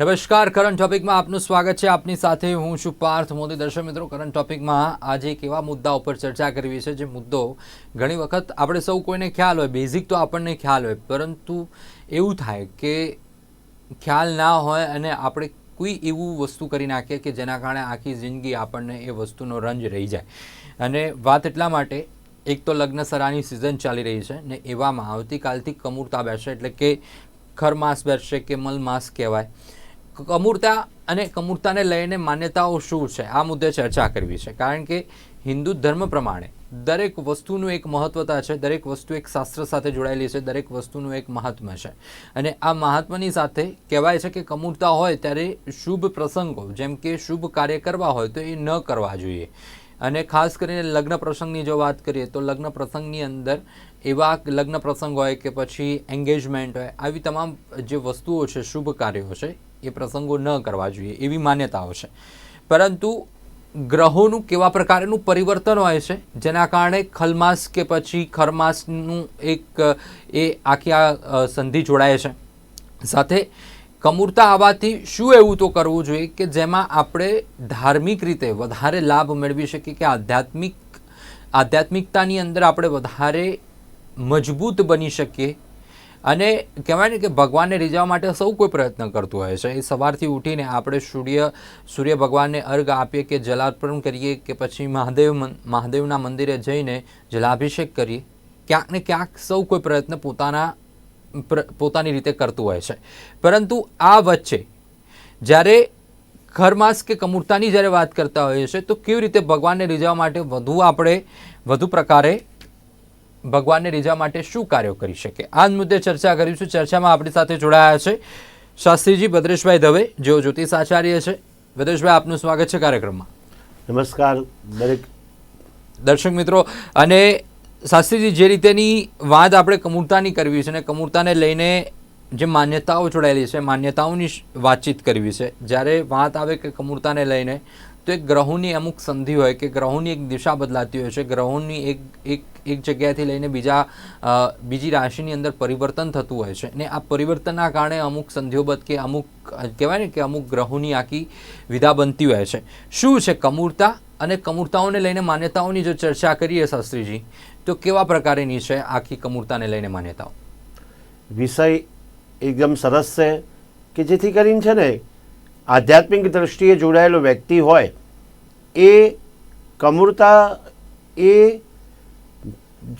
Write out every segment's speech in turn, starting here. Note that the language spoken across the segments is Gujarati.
નમસ્કાર કરંટ ટોપિકમાં આપનું સ્વાગત છે. આપની સાથે હું છું પાર્થ મોદી. દર્શક મિત્રો કરંટ ટોપિકમાં આજે એક એવા મુદ્દા ઉપર ચર્ચા કરવી છે? જે મુદ્દો ઘણી વખત આપણે સૌ કોઈને ખ્યાલ હોય બેઝિક તો આપણને ખ્યાલ હોય, પરંતુ એવું થાય કે ખ્યાલ ના હોય અને આપણે કોઈ એવું વસ્તુ કરી નાખીએ કે જેના કારણે આખી જિંદગી આપણને એ વસ્તુનો રંજ રહી જાય. અને વાત એટલા માટે, એક તો લગ્ન સરાની સિઝન ચાલી રહી છે ને એવામાં આવતીકાલથી કમૂરતા બેસશે, એટલે કે ખરમાસ બેસશે કે મલમાસ કહેવાય. કમૂરતા અને કમૂરતાને લઈને માન્યતાઓ શું છે? આ મુદ્દે ચર્ચા કરવી છે. કારણ કે હિન્દુ ધર્મ પ્રમાણે દરેક વસ્તુનું એક મહત્વતા છે, દરેક વસ્તુ એક શાસ્ત્ર સાથે જોડાયેલી છે, દરેક વસ્તુનું એક મહાત્મ્ય છે. અને આ મહાત્માની સાથે કહેવાય છે કે કમૂરતા હોય ત્યારે શુભ પ્રસંગો, જેમ કે શુભ કાર્ય કરવા હોય તો એ ન કરવા જોઈએ. અને ખાસ કરીને લગ્ન પ્રસંગની જો વાત કરીએ તો લગ્ન પ્રસંગની અંદર એવા લગ્ન પ્રસંગ હોય કે પછી એન્ગેજમેન્ટ હોય, આવી તમામ જે વસ્તુઓ છે, શુભ કાર્યો છે, એ પ્રસંગો ન કરવા જોઈએ, એવી માન્યતાઓ છે. પરંતુ ગ્રહોનું કેવા પ્રકારનું પરિવર્તન હોય છે, જેના કારણે ખલમાસ કે પછી ખરમાસનું એક, એ આખી આ સંધિ જોડાય છે. સાથે કમૂરતા આવવાથી શું એવું તો કરવું જોઈએ કે જેમાં આપણે ધાર્મિક રીતે વધારે લાભ મેળવી શકીએ કે આધ્યાત્મિક, આધ્યાત્મિકતાની અંદર આપણે વધારે મજબૂત બની શકીએ? અને કહેવાય ને કે ભગવાનને રીઝવવા માટે સૌ કોઈ પ્રયત્ન કરતું હોય છે. એ સવારથી ઉઠીને આપણે સૂર્ય સૂર્ય ભગવાનને અર્ઘ આપીએ કે જલાર્પણ કરીએ કે પછી મહાદેવ મહાદેવના મંદિરે જઈને જલાભિષેક કરીએ. ક્યાંક ને ક્યાંક સૌ કોઈ પ્રયત્ન પોતાના પોતાની રીતે કરતું હોય છે. પરંતુ આ વચ્ચે જ્યારે ખરમાસ કે કમૂરતાની જ્યારે વાત કરતા હોઈએ છીએ તો કેવી રીતે ભગવાનને રીઝવવા માટે વધુ આપણે વધુ પ્રકારે ભગવાનને રીઝવવા માટે શું કાર્યો કરી શકે આ જ મુદ્દે ચર્ચા કરીશું. ચર્ચામાં આપણી સાથે જોડાયા છે શાસ્ત્રીજી ભદ્રેશભાઈ દવે જેઓ જ્યોતિષ આચાર્ય છે. ભદ્રેશભાઈ આપનું સ્વાગત છે કાર્યક્રમમાં. નમસ્કાર દરેક. દર્શક મિત્રો અને શાસ્ત્રીજી, જે રીતેની વાત આપણે કમૂરતાની કરવી છે અને કમૂરતાને લઈને જે માન્યતાઓ જોડાયેલી છે, માન્યતાઓની વાતચીત કરવી છે, જ્યારે વાત આવે કે કમૂરતાને લઈને, તો એક ગ્રહોની અમુક સંધિ હોય કે ગ્રહોની એક દિશા બદલાતી હોય છે, ગ્રહોની એક એક એક જગ્યાએથી લઈને બીજા બીજી રાશિની અંદર પરિવર્તન થતું હોય છે. ને આ પરિવર્તનના કારણે અમુક સંધિઓબદ્ધ કે અમુક, કહેવાય ને કે અમુક ગ્રહોની આખી વિધા બનતી હોય છે. શું છે કમૂરતા? અને કમૂરતાઓને લઈને માન્યતાઓની જો ચર્ચા કરીએ શાસ્ત્રીજી તો કેવા પ્રકારની છે આખી કમૂરતાને લઈને માન્યતાઓ? વિષય એકદમ સરસ છે કે જેથી કરીને છે ને આધ્યાત્મિક દ્રષ્ટિએ જોડાયેલો વ્યક્તિ હોય, એ કમૂરતા એ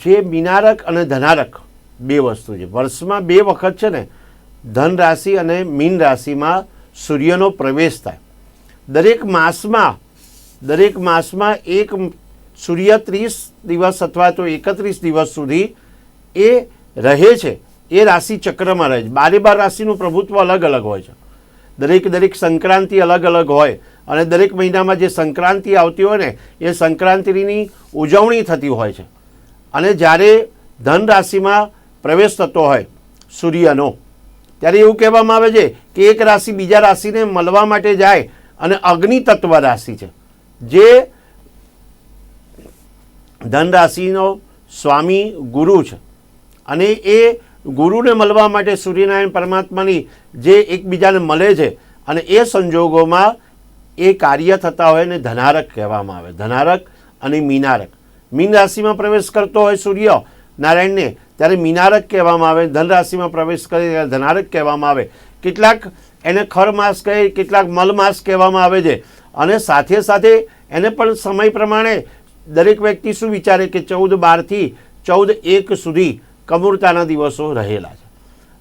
જે મિનારક અને ધનારક બે વસ્તુ છે. વર્ષમાં બે વખત છે ને ધન રાશિ અને મીન રાશિમાં સૂર્યનો પ્રવેશ થાય. દરેક માસમાં દરેક માસમાં એક સૂર્ય ત્રીસ દિવસ અથવા તો એકત્રીસ દિવસ સુધી એ રહે છે. એ રાશિ ચક્રમાં રહે છે. બારે બાર રાશિનું પ્રભુત્વ અલગ અલગ હોય છે. દરેક દરેક સંક્રાંતિ અલગ અલગ હોય અને દરેક મહિનામાં જે સંક્રાંતિ આવતી હોય ને, એ સંક્રાંતિની ઉજવણી થતી હોય છે. અને જ્યારે ધન રાશિમાં પ્રવેશ થતો હોય સૂર્યનો, ત્યારે એવું કહેવામાં આવે છે કે એક રાશિ બીજા રાશિને મળવા માટે જાય અને અગ્નિ તત્વ રાશિ છે. જે ધન રાશિનો સ્વામી ગુરુ છે. અને એ ગુરુને મળવા માટે સૂર્યનારાયણ પરમાત્માની જે એકબીજાને મળે છે અને એ સંજોગોમાં એ કાર્ય થતા હોય ને ધનારક કહેવામાં આવે. ધનારક અને મીનારક. મીન રાશિમાં પ્રવેશ કરતો હોય સૂર્ય નારાયણને, ત્યારે મીનારક કહેવામાં આવે. ધન રાશિમાં પ્રવેશ કરે ત્યારે ધનારક કહેવામાં આવે. કેટલાક એને ખર માસ કહે, કેટલાક મલ માસ કહેવામાં આવે છે. અને સાથે સાથે એને પણ સમય પ્રમાણે દરેક વ્યક્તિ શું વિચારે કે ચૌદ બારથી ચૌદ એક સુધી કમૂરતાના દિવસો રહેલા છે.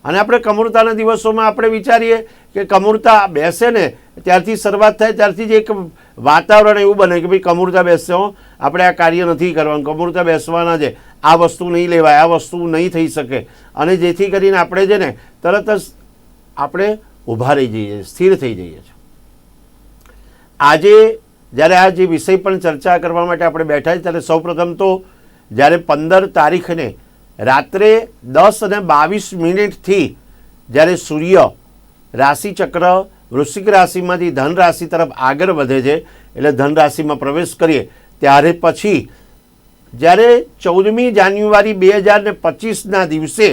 અને આપણે કમૂરતાના દિવસોમાં આપણે વિચારીએ કે કમૂરતા બેસે ને ત્યારથી શરૂઆત થાય, ત્યારથી જ એક વાતાવરણ એવું બને કે ભાઈ કમૂરતા બેસશે, આપણે આ કાર્ય નથી કરવાનું. કમૂરતા બેસવાના છે. આ વસ્તુ નહીં લેવાય, આ વસ્તુ નહીં થઈ શકે. અને જેથી કરીને આપણે છે ને તરત જ આપણે ઊભા રહી જઈએ, સ્થિર થઈ જઈએ છીએ. આજે જ્યારે આ જે વિષય પણ ચર્ચા કરવા માટે આપણે બેઠા છીએ, ત્યારે સૌપ્રથમ તો જ્યારે પંદર તારીખને રાત્રે દસ અને બાવીસ મિનિટથી જ્યારે સૂર્ય રાશિચક્ર વૃશ્ચિક રાશિમાંથી ધન રાશિ તરફ આગળ વધે છે, એટલે ધન રાશિમાં પ્રવેશ કરીએ, ત્યારે પછી જ્યારે ચૌદમી જાન્યુઆરી બે હજાર ને પચીસના દિવસે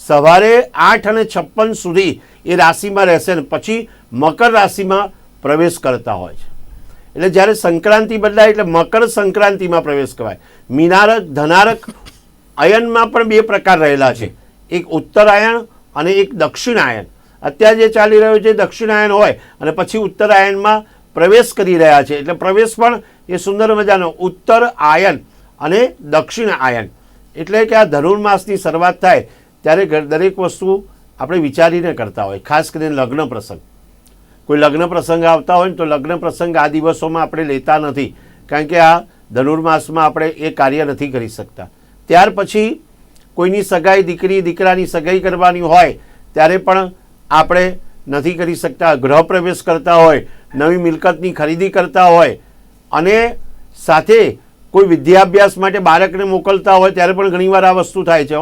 સવારે આઠ અને છપ્પન સુધી એ રાશિમાં રહેશે ને પછી મકર રાશિમાં પ્રવેશ કરતા હોય છે. એટલે જ્યારે સંક્રાંતિ બદલાય એટલે મકર સંક્રાંતિમાં પ્રવેશ કરાય. મીનારક, ધનારક, અયનમાં પણ બે પ્રકાર રહેલા છે. એક ઉત્તરાયણ અને એક દક્ષિણાયન. અત્યારે જે ચાલી રહ્યો છે દક્ષિણાયન હોય અને પછી ઉત્તરાયણમાં પ્રવેશ કરી રહ્યા છે. એટલે પ્રવેશ પણ એ સુંદર મજાનો ઉત્તર આયન અને દક્ષિણ આયન એટલે કે આ ધનુર્માસની શરૂઆત થાય ત્યારે દરેક વસ્તુ આપણે વિચારીને કરતા હોય, ખાસ કરીને લગ્ન પ્રસંગ. કોઈ લગ્ન પ્રસંગ આવતા હોય ને તો લગ્ન પ્રસંગ આ દિવસોમાં આપણે લેતા નથી. કારણ કે આ ધનુર્માસમાં આપણે એ કાર્ય નથી કરી શકતા. ત્યાર પછી કોઈની સગાઈ દીકરી દીકરાની સગાઈ કરવાની હોય ત્યારે પણ આપણે નથી કરી શકતા. ગૃહ પ્રવેશ કરતા હોય નવી મિલકતની ખરીદી કરતા હોય અને સાથે કોઈ વિદ્યાભ્યાસ માટે બાળકને મોકલતા હોય ત્યારે પણ ઘણીવાર આ વસ્તુ થાય છે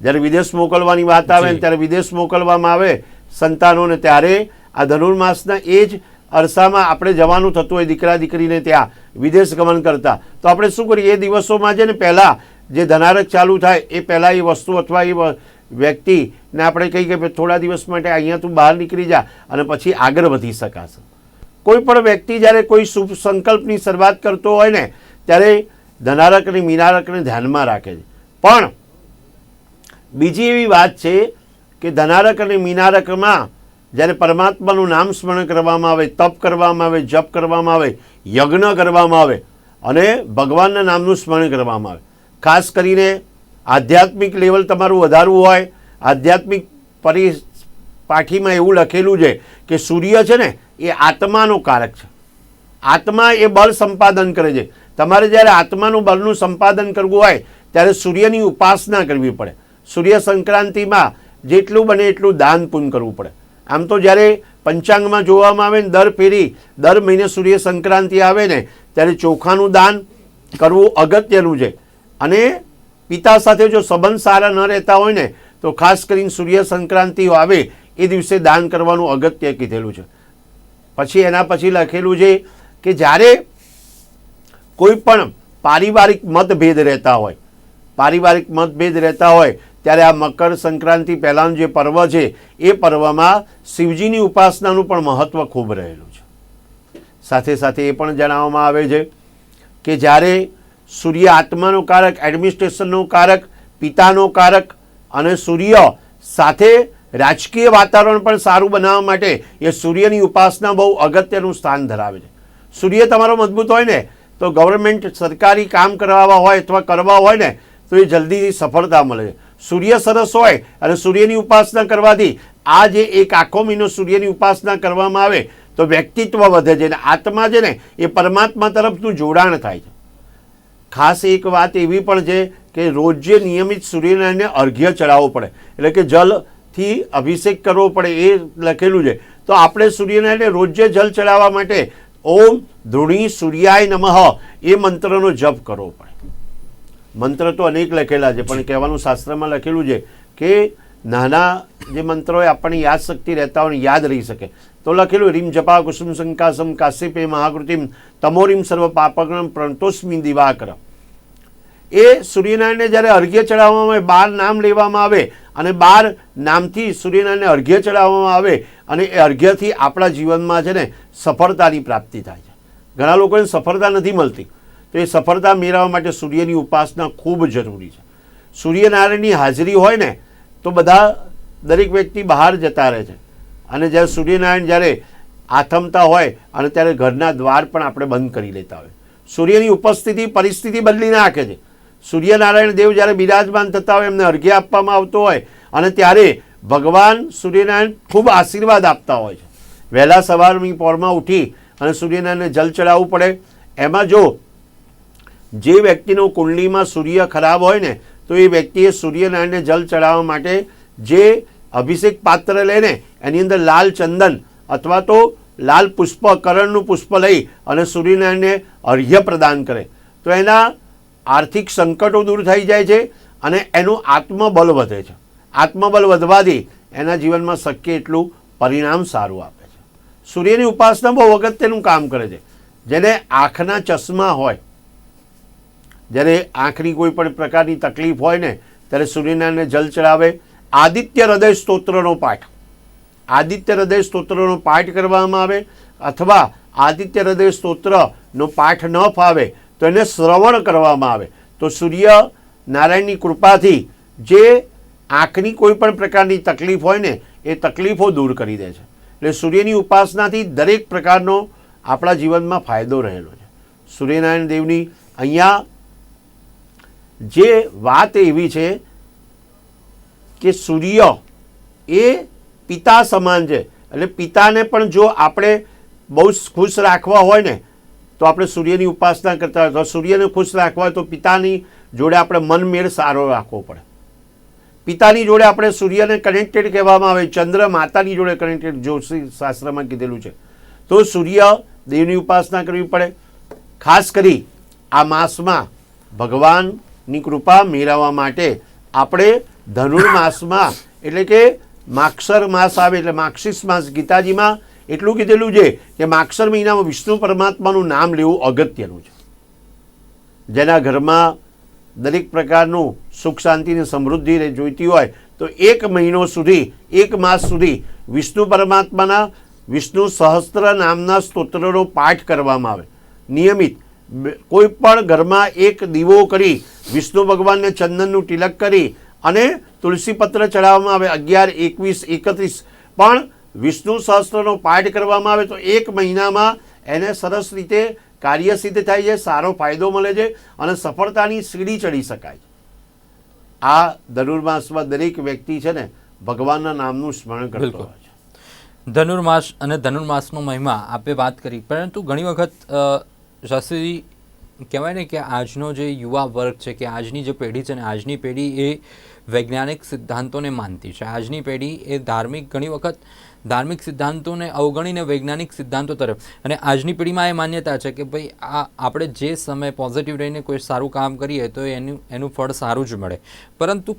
જ્યારે વિદેશ મોકલવાની વાત આવે ને ત્યારે વિદેશ મોકલવામાં આવે સંતાનોને ત્યારે આ ધનુર્માસના એ જ અરસામાં આપણે જવાનું થતું હોય દીકરા દીકરીને ત્યાં, વિદેશ ગમન કરતા. તો આપણે શું કરીએ? એ દિવસોમાં છે ને પહેલાં જે ધનારક ચાલુ થાય, એ પહેલાં એ વસ્તુ અથવા એ વ્યક્તિને આપણે કહીએ કે થોડા દિવસ માટે અહીંયા તું બહાર નીકળી જા અને પછી આગળ વધી શકાશે. કોઈ પણ વ્યક્તિ જ્યારે કોઈ શુભ સંકલ્પની શરૂઆત કરતો હોય ને, ત્યારે ધનારક અને મીનારકને ધ્યાનમાં રાખે છે. પણ બીજી એવી વાત છે કે ધનારક અને મીનારકમાં જ્યારે પરમાત્માનું નામ સ્મરણ કરવામાં આવે, તપ કરવામાં આવે, જપ કરવામાં આવે, યજ્ઞ કરવામાં આવે અને ભગવાનના નામનું સ્મરણ કરવામાં આવે. ખાસ કરીને આધ્યાત્મિક લેવલ તમારું વધારવું હોય, આધ્યાત્મિક પરિ, પાઠીમાં એવું લખેલું છે કે સૂર્ય છે ને, એ આત્માનો કારક છે. આત્મા એ બળ સંપાદન કરે છે. તમારે જ્યારે આત્માનું બળનું સંપાદન કરવું હોય, ત્યારે સૂર્યની ઉપાસના કરવી પડે. સૂર્ય સંક્રાંતિમાં જેટલું બને એટલું દાન પૂન કરવું પડે. આમ તો જ્યારે પંચાંગમાં જોવામાં આવે ને દર પેઢી, દર મહિને સૂર્ય સંક્રાંતિ આવે ને, ત્યારે ચોખાનું દાન કરવું અગત્યનું છે. અને પિતા સાથે જો સંબંધ સારા ન રહેતા હોય ને, તો ખાસ કરીને સૂર્ય સંક્રાંતિ આવે, એ દિવસે દાન કરવાનું અગત્ય કીધેલું છે. પછી એના પછી લખેલું છે કે જ્યારે કોઈ પણ પારિવારિક મતભેદ રહેતા હોય, પારિવારિક મતભેદ રહેતા હોય ત્યારે આ મકર સંક્રાંતિ પહેલાંનું જે પર્વ છે, એ પર્વમાં શિવજીની ઉપાસનાનું પણ મહત્ત્વ ખૂબ રહેલું છે. સાથે સાથે એ પણ જણાવવામાં આવે છે કે જ્યારે સૂર્ય આત્માનો કારક એડમિનિસ્ટ્રેશનનો કારક, પિતાનો કારક અને સૂર્ય સાથે રાજકીય વાતાવરણ પણ સારું બનાવવા માટે એ સૂર્યની ઉપાસના બહુ અગત્યનું સ્થાન ધરાવે છે. સૂર્ય તમારો મજબૂત હોય ને, તો ગવર્મેન્ટ સરકારી કામ કરવા હોય અથવા કરવા હોય ને, તો એ જલ્દીથી સફળતા મળે છે. સૂર્ય સરસ હોય અને સૂર્યની ઉપાસના કરવાથી આ જે એક આખો મહિનો સૂર્યની ઉપાસના કરવામાં આવે, તો વ્યક્તિત્વ વધે છે અને આત્મા છે ને, એ પરમાત્મા તરફનું જોડાણ થાય છે. ખાસ એક વાત એવી પણ છે કે રોજે નિયમિત સૂર્યનારાયણને અર્ઘ્ય ચડાવવો પડે, એટલે કે જલથી અભિષેક કરવો પડે એ લખેલું છે. તો આપણે સૂર્યનારાયણને રોજે જલ ચડાવવા માટે ઓમ ધૃણી સૂર્યાય નમઃ એ મંત્રનો જપ કરવો પડે. મંત્ર તો અનેક લખેલા છે પણ કહેવાનું શાસ્ત્રમાં લખેલું છે કે નાના જે મંત્રો આપણને યાદશક્તિ રહેતા હોય યાદ રહી શકે. તો લખેલું રીમ જપા કુસુમ શંકાસમ કાશ્યપે મહાકૃતિમ તમોરીમ સર્વ પાપગ્રમ પ્રંતોસ્મી દિવાકર. એ સૂર્યનારાયણને જ્યારે અર્ઘ્ય ચડાવવામાં આવે બાર નામ લેવામાં આવે અને બાર નામથી સૂર્યનારાયણને અર્ઘ્ય ચડાવવામાં આવે અને એ અર્ઘ્યથી આપણા જીવનમાં છે ને સફળતાની પ્રાપ્તિ થાય છે. ઘણા લોકોને સફળતા નથી મળતી. તો એ સફળતા મેળવવા માટે સૂર્યની ઉપાસના ખૂબ જરૂરી છે. સૂર્યનારાયણની હાજરી હોય ને, તો બધા દરેક વ્યક્તિ બહાર જતા રહે છે. અને જ્યારે સૂર્યનારાયણ જ્યારે આથમતા હોય અને ત્યારે ઘરના દ્વાર પણ આપણે બંધ કરી લેતા હોય. સૂર્યની ઉપસ્થિતિ પરિસ્થિતિ બદલી નાખે છે. સૂર્યનારાયણ દેવ જ્યારે બિરાજમાન થતા હોય, એમને અર્ઘ્ય આપવામાં આવતો હોય અને ત્યારે ભગવાન સૂર્યનારાયણ ખૂબ આશીર્વાદ આપતા હોય છે. વહેલા સવારની પોરમાં ઉઠી અને સૂર્યનારાયણને જલ ચડાવવું પડે. એમાં જો જે વ્યક્તિનો કુંડલીમાં સૂર્ય ખરાબ હોય ને, તો એ વ્યક્તિએ સૂર્યનારાયણને જલ ચડાવવા માટે જે અભિષેક પાત્ર લઈને એની અંદર લાલ ચંદન અથવા તો લાલ પુષ્પ, કરણનું પુષ્પ લઈ અને સૂર્યનારાયણને અર્ઘ્ય પ્રદાન કરે. તો એના આર્થિક સંકટો દૂર થઈ જાય છે અને એનું આત્મબળ વધે છે. આત્મબલ વધવાથી એના જીવનમાં શક્ય એટલું પરિણામ સારું આપે છે. સૂર્યની ઉપાસના બહુ અગત્યનું કામ કરે છે. જેને આંખના ચશ્મા હોય જ્યારે આંખની કોઈ પણ પ્રકારની તકલીફ હોય ને, ત્યારે સૂર્યનારાયણને જલ ચડાવે. આદિત્ય હૃદય સ્તોત્રનો પાઠ. આદિત્ય હૃદય સ્તોત્રનો પાઠ કરવામાં આવે અથવા આદિત્ય હૃદય સ્તોત્રનો પાઠ ન ફાવે તો એને શ્રવણ કરવામાં આવે. તો સૂર્ય નારાયણની કૃપાથી જે આંખની કોઈ પણ પ્રકારની તકલીફ હોય ને, એ તકલીફો દૂર કરી દે છે. એટલે સૂર્યની ઉપાસનાથી દરેક પ્રકારનો આપણા જીવનમાં ફાયદો રહેલો છે. સૂર્યનારાયણ દેવની અહીંયા જે વાત એવી છે કે સૂર્ય એ પિતા સમાન છે. એટલે પિતાને પણ જો આપણે બહુ ખુશ રાખવા હોય ને, તો આપણે સૂર્યની ઉપાસના કરતા હોય. તો સૂર્યને ખુશ રાખવા હોય તો પિતાની જોડે આપણે મનમેળ સારો રાખવો પડે. પિતાની જોડે આપણે સૂર્યને કનેક્ટેડ કહેવામાં આવે. ચંદ્ર માતાની જોડે કનેક્ટેડ જોશી શાસ્ત્રમાં કીધેલું છે. તો સૂર્ય દેવની ઉપાસના કરવી પડે. ખાસ કરી આ માસમાં ભગવાનની કૃપા મેળવવા માટે આપણે ધનુર્માસમાં એટલે કે માક્ષર માસ આવે, એટલે માક્ષિસ માસ ગીતાજીમાં એટલું કીધેલું છે કે માક્ષર મહિનામાં વિષ્ણુ પરમાત્માનું નામ લેવું અગત્યનું છે. જેના ઘરમાં દરેક પ્રકારનું સુખ શાંતિ અને સમૃદ્ધિ જોઈતી હોય, તો એક મહિનો સુધી, એક માસ સુધી વિષ્ણુ પરમાત્માના વિષ્ણુ સહસ્ત્ર નામના સ્તોત્રનો પાઠ કરવામાં આવે. નિયમિત કોઈ પણ ઘરમાં એક દીવો કરી વિષ્ણુ ભગવાનને ચંદનનું તિલક કરી અને તુલસી પત્ર ચડાવવામાં આવે અગિયાર એકવીસ એકત્રીસ. પણ વિષ્ણુ સહસ્ત્રનો પાઠ કરવામાં આવે તો એક મહિનામાં એને સરસ રીતે કાર્ય સિદ્ધ થાય છે સારો ફાયદો મળે છે અને સફળતાની સીડી ચડી શકાય છે. આ ધનુર્માસમાં દરેક વ્યક્તિ છે ને ભગવાનના નામનું સ્મરણ કરતો હોય છે. ધનુર્માસ અને ધનુર્માસનો મહિમા આપે વાત કરી પરંતુ ઘણી વખત શાસ્ત્રીજી કહેવાય ને કે આજનો જે યુવા વર્ગ છે કે આજની જે પેઢી છે ને આજની પેઢી એ વૈજ્ઞાનિક સિદ્ધાંતોને માનતી છે. આજની પેઢી એ ધાર્મિક ઘણી વખત ધાર્મિક સિદ્ધાંતોને અવગણીને વૈજ્ઞાનિક સિદ્ધાંતો તરફ અને આજની પેઢીમાં એ માન્યતા છે કે ભાઈ આ આપણે જે સમયે પોઝિટિવ રહીને કોઈ સારું કામ કરીએ તો એનું એનું ફળ સારું જ મળે. પરંતુ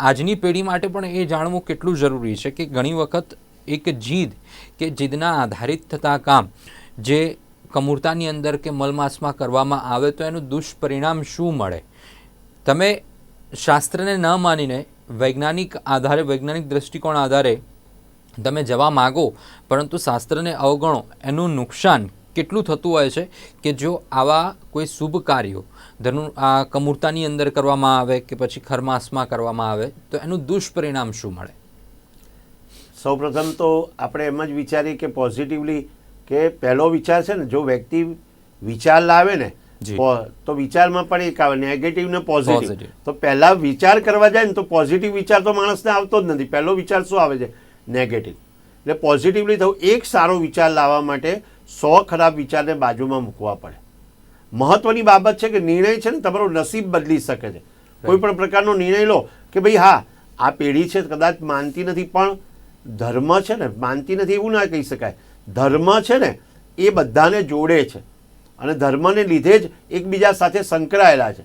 આજની પેઢી માટે પણ એ જાણવું કેટલું જરૂરી છે કે ઘણી વખત એક જીદ કે જીદના આધારિત થતા કામ જે કમૂરતાની અંદર કે મલમાસમાં કરવામાં આવે તો એનું દુષ્પરિણામ શું મળે? તમે શાસ્ત્રને ન માનીને વૈજ્ઞાનિક આધારે, વૈજ્ઞાનિક દ્રષ્ટિકોણ આધારે તમે જવા માગો, પરંતુ શાસ્ત્રને અવગણો, એનું નુકસાન કેટલું થતું હોય છે કે જો આવા કોઈ શુભ કાર્યો ધનુ, આ કમૂરતાની અંદર કરવામાં આવે કે પછી ખરમાસમાં કરવામાં આવે, તો એનું દુષ્પરિણામ શું મળે? સૌપ્રથમ તો આપણે એમ જ વિચારીએ કે પોઝિટિવલી કે પહેલો વિચાર છે ને જો વ્યક્તિ વિચાર લાવે ને તો વિચારમાં પણ એક આવે નેગેટિવ ને પોઝિટિવ. તો પહેલા વિચાર કરવા જાય ને તો પોઝિટિવ વિચાર તો માણસને આવતો જ નથી. પહેલો વિચાર શું આવે છે? નેગેટિવ એટલે પોઝિટિવલી થવું એક સારો વિચાર લાવવા માટે સો ખરાબ વિચારને બાજુમાં મૂકવા પડે. મહત્વની બાબત છે કે નિર્ણય છે ને તમારો નસીબ બદલી શકે છે. કોઈ પણ પ્રકારનો નિર્ણય લો કે ભાઈ હા આ પેઢી છે કદાચ માનતી નથી પણ ધર્મ છે ને માનતી નથી એવું ના કહી શકાય. ધર્મ છે ને, એ બધાને જોડે છે. અને ધર્મને લીધે જ એકબીજા સાથે સંકળાયેલા છે.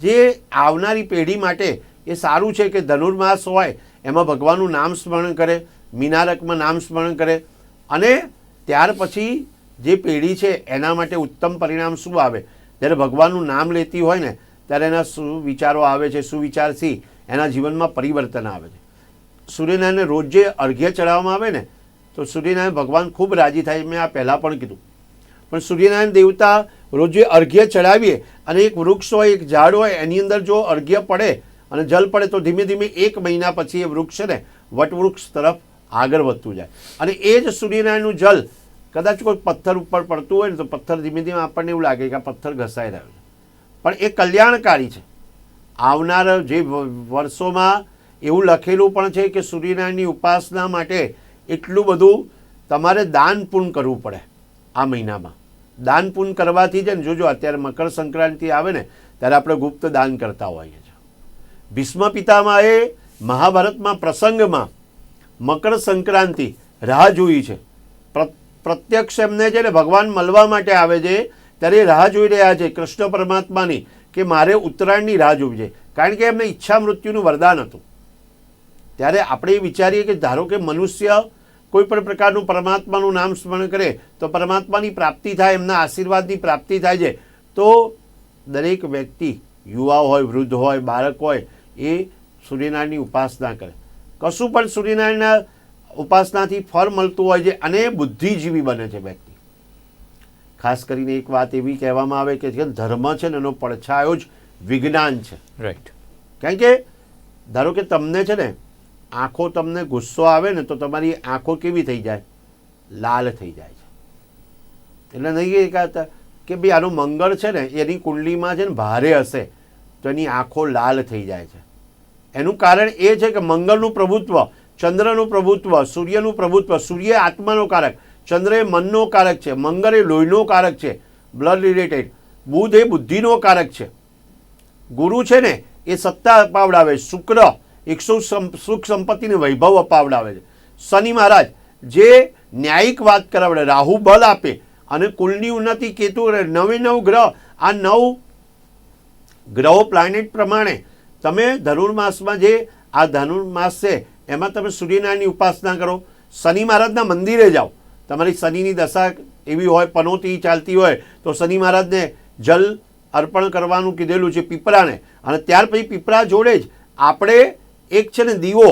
જે આવનારી પેઢી માટે એ સારું છે કે ધનુર્માસ હોય, એમાં ભગવાનનું નામ સ્મરણ કરે, મીનારકમાં નામ સ્મરણ કરે. અને ત્યાર પછી જે પેઢી છે, એના માટે ઉત્તમ પરિણામ શું આવે? જ્યારે ભગવાનનું નામ લેતી હોય ને, ત્યારે એના સુવિચારો આવે છે સુવિચારથી એના જીવનમાં પરિવર્તન આવે છે. સૂર્યનારાયણને રોજ જે અર્ઘ્ય ચડાવવામાં આવે ને તો સૂર્યનારાયણ ભગવાન ખૂબ રાજી થાય મેં આ પહેલાં પણ કીધું. પણ સૂર્યનારાયણ દેવતા રોજે અર્ઘ્ય ચડાવીએ અને એક વૃક્ષ હોય, એક ઝાડ હોય, એની અંદર જો અર્ઘ્ય પડે અને જલ પડે તો ધીમે ધીમે એક મહિના પછી એ વૃક્ષ છે ને, વટવૃક્ષ તરફ આગળ વધતું જાય. અને એ જ સૂર્યનારાયણનું જલ કદાચ કોઈ પથ્થર ઉપર પડતું હોય ને તો પથ્થર ધીમે ધીમે આપણને એવું લાગે કે આ પથ્થર ઘસાઈ રહ્યો છે. પણ એ કલ્યાણકારી છે. આવનાર જે વર્ષોમાં એવું લખેલું પણ છે કે સૂર્યનારાયણની ઉપાસના માટે એટલું બધું તમારે દાન પૂર્ણ કરવું પડે આ મહિનામાં. દાન પૂર્ણ કરવાથી છે ને, જોજો અત્યારે મકર સંક્રાંતિ આવે ને, ત્યારે આપણે ગુપ્ત દાન કરતા હોઈએ છીએ. ભીષ્મ પિતામહે મહાભારતમાં પ્રસંગમાં મકર સંક્રાંતિ રાહ જોઈ છે. પ્રત્યક્ષ એમને છે ને, ભગવાન મળવા માટે આવે છે, ત્યારે એ રાહ જોઈ રહ્યા છે કૃષ્ણ પરમાત્માની કે મારે ઉત્તરાયણની રાહ જોવી છે. કારણ કે એમને ઈચ્છા મૃત્યુનું વરદાન હતું. ત્યારે આપણે એ વિચારીએ કે ધારો કે મનુષ્ય કોઈ પણ પ્રકારનું પરમાત્માનું નામ સ્મરણ કરે તો પરમાત્માની પ્રાપ્તિ થાય એમના આશીર્વાદની પ્રાપ્તિ થાય છે. તો દરેક વ્યક્તિ યુવા હોય વૃદ્ધ હોય બાળક હોય એ સૂર્યનારાયણની ઉપાસના કરે. કશું પણ સૂર્યનારાયણના ઉપાસનાથી ફળ મળતું હોય છે અને બુદ્ધિજીવી બને છે વ્યક્તિ. ખાસ કરીને એક વાત એવી કહેવામાં આવે કે જે ધર્મ છે ને એનો પડછાયો જ વિજ્ઞાન છે. રાઈટ કારણ કે ધારો કે તમને છે ને આંખો તમને ગુસ્સો આવે ને તો તમારી આંખો કેવી થઈ જાય? લાલ થઈ જાય છે. એટલે નહીં એ કહેતા કે ભાઈ આનું મંગળ છે ને, એની કુંડલીમાં છે ને ભારે હશે, તો એની આંખો લાલ થઈ જાય છે. એનું કારણ એ છે કે મંગળનું પ્રભુત્વ, ચંદ્રનું પ્રભુત્વ, સૂર્યનું પ્રભુત્વ, સૂર્ય આત્માનો કારક, ચંદ્ર એ મનનો કારક છે, મંગળ એ લોહીનો કારક છે બ્લડ રિલેટેડ બુધ એ બુદ્ધિનો કારક છે. ગુરુ છે ને, એ સત્તા અપાવડાવે શુક્ર એકસો સુખ સંપત્તિને વૈભવ અપાવડાવે છે. શનિ મહારાજ, જે ન્યાયિક વાત કરાવડે, રાહુ બલ આપે અને કુલની ઉન્નતિ કેતુ. નવે નવ ગ્રહ, આ નવ ગ્રહો પ્લાનેટ પ્રમાણે તમે ધનુર્માસમાં જે, આ ધનુર્માસ છે, એમાં તમે સૂર્યનારાયણની ઉપાસના કરો. શનિ મહારાજના મંદિરે જાઓ. તમારી શનિની દશા એવી હોય, પનોતી ચાલતી હોય, તો શનિ મહારાજને જલ અર્પણ કરવાનું કીધેલું છે પીપળાને. અને ત્યાર પછી પીપળા જોડે જ આપણે એક છે ને દીવો,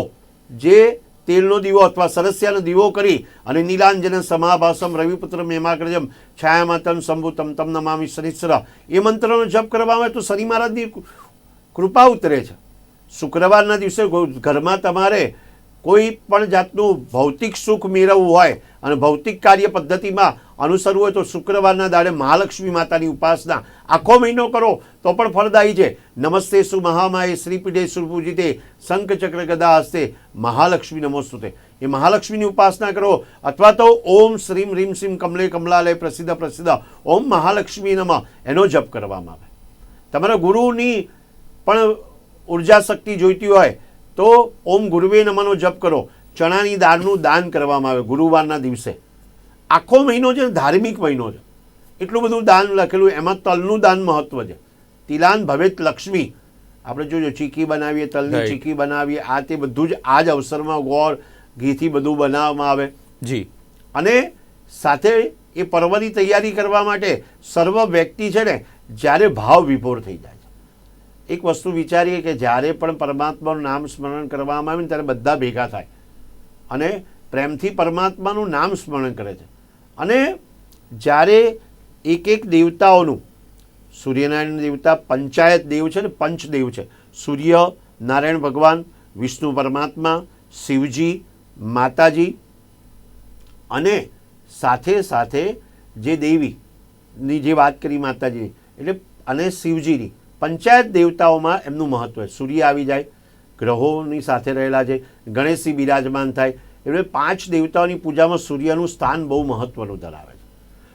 જે તેલનો દીવો અથવા સરસ્યાનો દીવો કરી અને નીલાંજન સમાભાસમ રવિપુત્ર મેમાગ્રજમ છાયામાતમ શંભુતમ તમ નમામી શનિશ્વર એ મંત્રનો જપ કરવામાં આવે તો શનિ મહારાજની કૃપા ઉતરે છે. શુક્રવારના દિવસે ઘરમાં તમારે કોઈ પણ જાતનું ભૌતિક સુખ મેળવવું હોય અને ભૌતિક કાર્ય પદ્ધતિમાં અનુસરવું હોય તો શુક્રવારના દાડે મહાલક્ષ્મી માતાની ઉપાસના આખો મહિનો કરો તો પણ ફળદાયી છે. નમસ્તે સુ મહામાએ શ્રીપીઠે તે ચક્ર ગદા હસ્તે, મહાલક્ષ્મી નમોસ્તુતે. એ મહાલક્ષ્મીની ઉપાસના કરો અથવા તો ઓમ શ્રીમ રીમ શ્રીમ કમલે કમલાલય પ્રસિદ્ધ પ્રસિદ્ધ ઓમ મહાલક્ષ્મી નમ એનો જપ કરવામાં આવે. તમારા ગુરુની પણ ઊર્જા શક્તિ જોઈતી હોય તો ઓમ ગુરુવે નમનો જપ કરો. ચણાની દાળનું દાન કરવામાં આવે ગુરુવારના દિવસે. આખો મહિનો છે ધાર્મિક મહિનો છે. એટલું બધું દાન લખેલું એમાં તલનું દાન મહત્વ છે. તિલાન ભવેત લક્ષ્મી. આપણે જોજો ચીકી બનાવીએ તલની. ચીકી બનાવીએ આ તે બધું જ આ જ અવસરમાં ગોળ ઘીથી બધું બનાવવામાં આવે. જી. અને સાથે એ પર્વની તૈયારી કરવા માટે સર્વ વ્યક્તિ છે ને જ્યારે ભાવ વિભોર થઈ જાય. એક વસ્તુ વિચારીએ કે જ્યારે પણ પરમાત્માનું નામ સ્મરણ કરવામાં આવે ને ત્યારે બધા ભેગા થાય. અને પ્રેમથી પરમાત્માનું નામ સ્મરણ કરે છે. અને જ્યારે એક એક દેવતાઓનું, સૂર્યનારાયણ દેવતા પંચાયત દેવ છે ને પંચદેવ છે. સૂર્ય, નારાયણ ભગવાન, વિષ્ણુ પરમાત્મા, શિવજી, માતાજી અને સાથે સાથે જે દેવીની જે વાત કરી માતાજીની, એટલે અને શિવજીની. પંચાયત દેવતાઓમાં એમનું મહત્વ સૂર્ય આવી જાય ગ્રહોની સાથે રહેલા છે ગણેશજી બિરાજમાન થાય. એટલે પાંચ દેવતાઓની પૂજામાં સૂર્યનું સ્થાન બહુ મહત્વનું ધરાવે છે.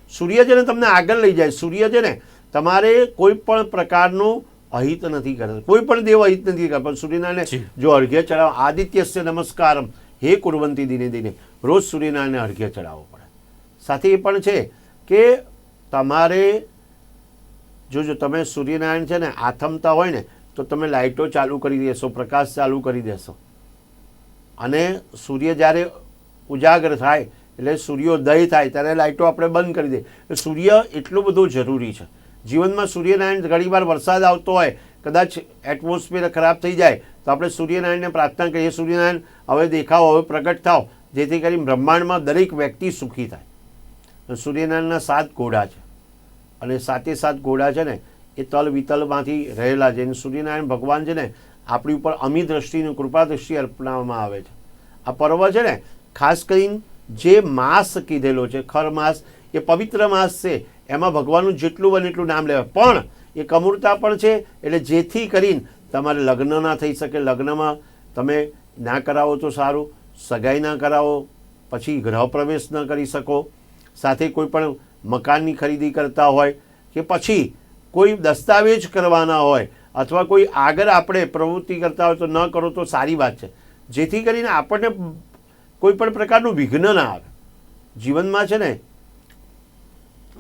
સૂર્ય છે ને તમને આગળ લઈ જાય સૂર્ય છે ને તમારે કોઈ પણ પ્રકારનું અહિત નથી કરતા. કોઈ પણ દેવ અહિત નથી કરતા. પણ સૂર્યનારાયણ જી. જો અર્ઘ્ય ચડાવો આદિત્યસ્ય નમસ્કારમ હે કુરવંતી દિને દિને રોજ સૂર્યનારાયણને અર્ઘ્ય ચડાવવો પડે. સાથે એ પણ છે કે તમારે જો જો તમે સૂર્યનારાયણ છે ને, આથમતા હોય ને, તો તમે લાઇટો ચાલુ કરી દેશો, પ્રકાશ ચાલુ કરી દેશો. અને સૂર્ય જ્યારે ઉજાગર થાય, એટલે સૂર્યોદય થાય, ત્યારે લાઇટો આપણે બંધ કરી દઈએ સૂર્ય એટલું બધું જરૂરી છે. જીવનમાં સૂર્યનારાયણ ઘણીવાર વરસાદ આવતો હોય, કદાચ એટમોસ્ફિયર ખરાબ થઈ જાય, તો આપણે સૂર્યનારાયણને પ્રાર્થના કરીએ, સૂર્યનારાયણ, હવે દેખાઓ હવે પ્રગટ થાવ જેથી કરી બ્રહ્માંડમાં દરેક વ્યક્તિ સુખી થાય. સૂર્યનારાયણના સાત ઘોડા છે. અને સાતે સાત ઘોડા છે ને, એ તલ વિતલમાંથી રહેલા છે. અને સૂર્યનારાયણ ભગવાન છે ને, આપણી ઉપર અમી દ્રષ્ટિને કૃપા દ્રષ્ટિ અર્પણવામાં આવે છે. આ પર્વ છે ને, ખાસ કરીને જે માસ કીધેલો છે, ખર માસ, એ પવિત્ર માસ છે. એમાં ભગવાનનું જેટલું બને એટલું નામ લેવાય. પણ એ કમૂરતા પણ છે, એટલે જેથી કરીને તમારે લગ્ન ના થઈ શકે. લગ્નમાં તમે ના કરાવો તો સારું, સગાઈ ના કરાવો, પછી ગૃહ પ્રવેશ ન કરી શકો. સાથે કોઈ પણ મકાનની ખરીદી કરતા હોય કે પછી કોઈ દસ્તાવેજ કરવાના હોય અથવા કોઈ આગળ આપણે પ્રવૃત્તિ કરતા હોય તો ન કરો તો સારી વાત છે. જેથી કરીને આપણને કોઈ પણ પ્રકારનું વિઘ્ન ના આવે. જીવનમાં છે ને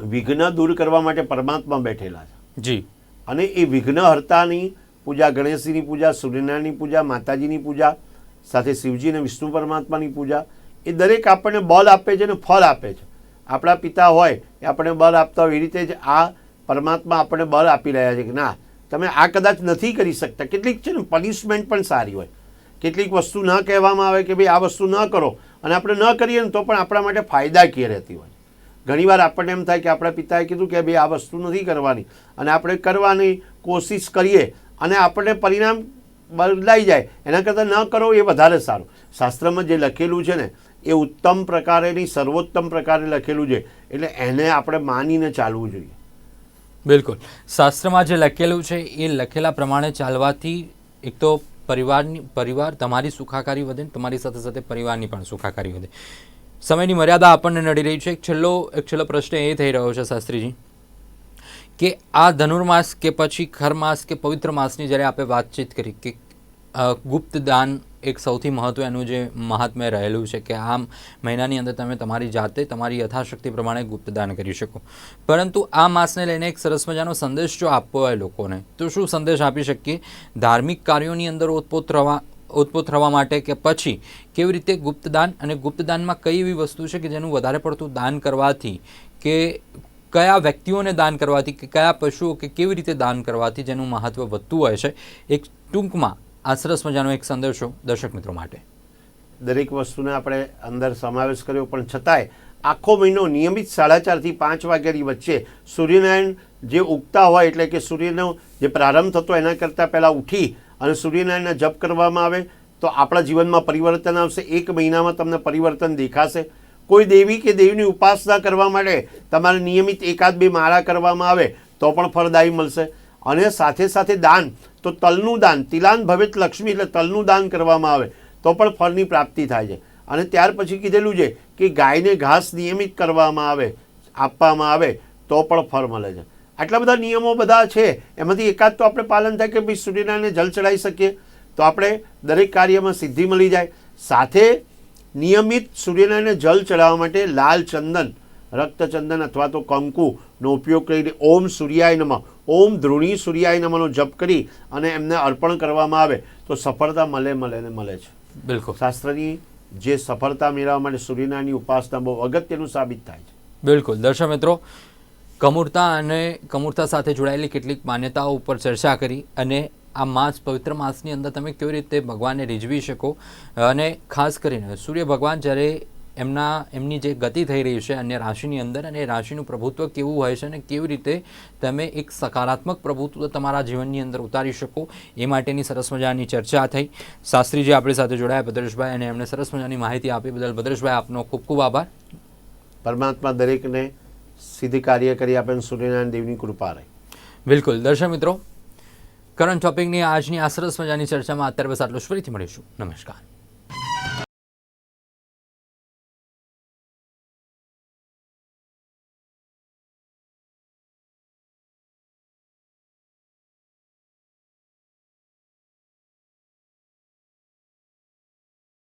વિઘ્ન દૂર કરવા માટે પરમાત્મા બેઠેલા છે. જી. અને એ વિઘ્નહર્તાની પૂજા ગણેશજીની પૂજા સૂર્યનારાયણની પૂજા માતાજીની પૂજા સાથે શિવજી અને વિષ્ણુ પરમાત્માની પૂજા એ દરેક આપણને બળ આપે છે અને ફળ આપે છે. આપણા પિતા હોય એ આપણને બળ આપતા હોય, એ રીતે જ આ પરમાત્મા આપણને બળ આપી રહ્યા છે કે ના, તમે આ કદાચ નથી કરી શકતા. કેટલીક છે ને પનિશમેન્ટ પણ સારી હોય. કેટલીક વસ્તુ ન કહેવામાં આવે કે ભાઈ આ વસ્તુ ન કરો અને આપણે ન કરીએ ને તો પણ આપણા માટે ફાયદાકીય રહેતી હોય. ઘણીવાર આપણને એમ થાય કે આપણા પિતાએ કીધું કે ભાઈ આ વસ્તુ નથી કરવાની અને આપણે કરવાની કોશિશ કરીએ અને આપણને પરિણામ બદલાઈ જાય. એના કરતાં ન કરો એ વધારે સારું. શાસ્ત્રમાં જે લખેલું છે ને એ ઉત્તમ પ્રકારેની, સર્વોત્તમ પ્રકારે લખેલું છે. એટલે એને આપણે માનીને ચાલવું જોઈએ. બિલકુલ. શાસ્ત્રમાં જે લખેલું છે, એ લખેલા પ્રમાણે ચાલવાથી એક તો પરિવારની, પરિવાર તમારી સુખાકારી વધે તમારી સાથે સાથે પરિવારની પણ સુખાકારી વધે. સમયની મર્યાદા આપણને નડી રહી છે. એક છેલ્લો એક છેલ્લો પ્રશ્ન એ થઈ રહ્યો છે, શાસ્ત્રીજી, કે આ ધનુર્માસ કે પછી ખરમાસ કે પવિત્ર માસની જ્યારે આપણે વાતચીત કરી કે ગુપ્ત દાન એક સૌથી મહત્વનું જે મહાત્મ્ય રહેલું છે કે આમ મહિનાની અંદર તમે તમારી જાતે તમારી યથાશક્તિ પ્રમાણે ગુપ્તદાન કરી શકો. પરંતુ આ માસને લઈને એક સરસ મજાનો સંદેશ જો આપવો હોય લોકોને, તો શું સંદેશ આપી શકીએ? ધાર્મિક કાર્યોની અંદર ઓતપોત રહેવા ઓતપોત થવા માટે કે પછી કેવી રીતે ગુપ્તદાન અને ગુપ્તદાનમાં કઈ એવી વસ્તુ છે કે જેનું વધારે પડતું દાન કરવાથી કે કયા વ્યક્તિઓને દાન કરવાથી, કે કયા પશુઓ કે કેવી રીતે દાન કરવાથી જેનું મહત્ત્વ વધતું હોય છે? એક ટૂંકમાં આ સરસ મજાનો એક સંદેશો દર્શક મિત્રો માટે. દરેક વસ્તુને આપણે અંદર સમાવેશ કર્યો, પણ છતાંય આખો મહિનો નિયમિત સાડા ચારથી પાંચ વાગ્યાની વચ્ચે સૂર્યનારાયણ જે ઉગતા હોય, એટલે કે સૂર્યનો જે પ્રારંભ થતો એના કરતાં પહેલાં ઉઠી અને સૂર્યનારાયણના જપ કરવામાં આવે, તો આપણા જીવનમાં પરિવર્તન આવશે. એક મહિનામાં તમને પરિવર્તન દેખાશે. કોઈ દેવી કે દેવીની ઉપાસના કરવા માટે તમારે નિયમિત એકાદ બે માળા કરવામાં આવે, તો પણ ફળદાયી મળશે. અને સાથે સાથે દાન. તો તલનું દાન. તિલાન ભવેત લક્ષ્મી એટલે તલનું દાન કરવામાં આવે. તો પણ ફળની પ્રાપ્તિ થાય છે. અને ત્યાર પછી કીધેલું છે કે ગાયને ઘાસ નિયમિત કરવામાં આવે, આપવામાં આવે, તો પણ ફળ મળે છે. આટલા બધા નિયમો બધા છે. એમાંથી એકાદ તો આપણે પાલન થાય કે ભાઈ સૂર્યનારાયણને જલ ચડાવી શકીએ. તો આપણે દરેક કાર્યમાં સિદ્ધિ મળી જાય. સાથે નિયમિત સૂર્યનારાયણને જલ ચડાવવા માટે લાલ ચંદન રક્તચંદન અથવા તો કંકુનો ઉપયોગ કરીને ઓમ સૂર્યાય નમઃ ઓમ ધ્રુણી સૂર્યાય નમનો જપ કરી અને એમને અર્પણ કરવામાં આવે તો સફળતા મળે મળે ને મળે છે. બિલકુલ. શાસ્ત્રની જે સફળતા મેળવવા માટે સૂર્યનારાયણની ઉપાસના બહુ અગત્યનું સાબિત થાય છે. બિલકુલ. દર્શક મિત્રો કમૂરતા અને કમૂરતા સાથે જોડાયેલી કેટલીક માન્યતાઓ ઉપર ચર્ચા કરી અને આ માસ પવિત્ર માસની અંદર તમે કેવી રીતે ભગવાનને રીઝવી શકો અને ખાસ કરીને સૂર્ય ભગવાન જ્યારે એમના એમની જે ગતિ થઈ રહી છે અન્ય રાશિની અંદર અને એ રાશિનું પ્રભુત્વ કેવું હોય છે અને કેવી રીતે તમે એક સકારાત્મક પ્રભુત્વ તમારા જીવનની અંદર ઉતારી શકો એ માટેની સરસ મજાની ચર્ચા થઈ. શાસ્ત્રીજી આપણી સાથે જોડાયા ભદ્રેશભાઈ અને એમણે સરસ મજાની માહિતી આપી બદલ ભદ્રેશભાઈ આપનો ખૂબ ખૂબ આભાર. પરમાત્મા દરેકને સીધી કાર્ય કરી આપે સૂર્યનારાયણ દેવની કૃપા રહે. બિલકુલ. દર્શક મિત્રો કરંટ ટોપિકની આજની આ સરસ મજાની ચર્ચામાં અત્યારે બસ આટલું જ. ફરીથી મળીશું. નમસ્કાર.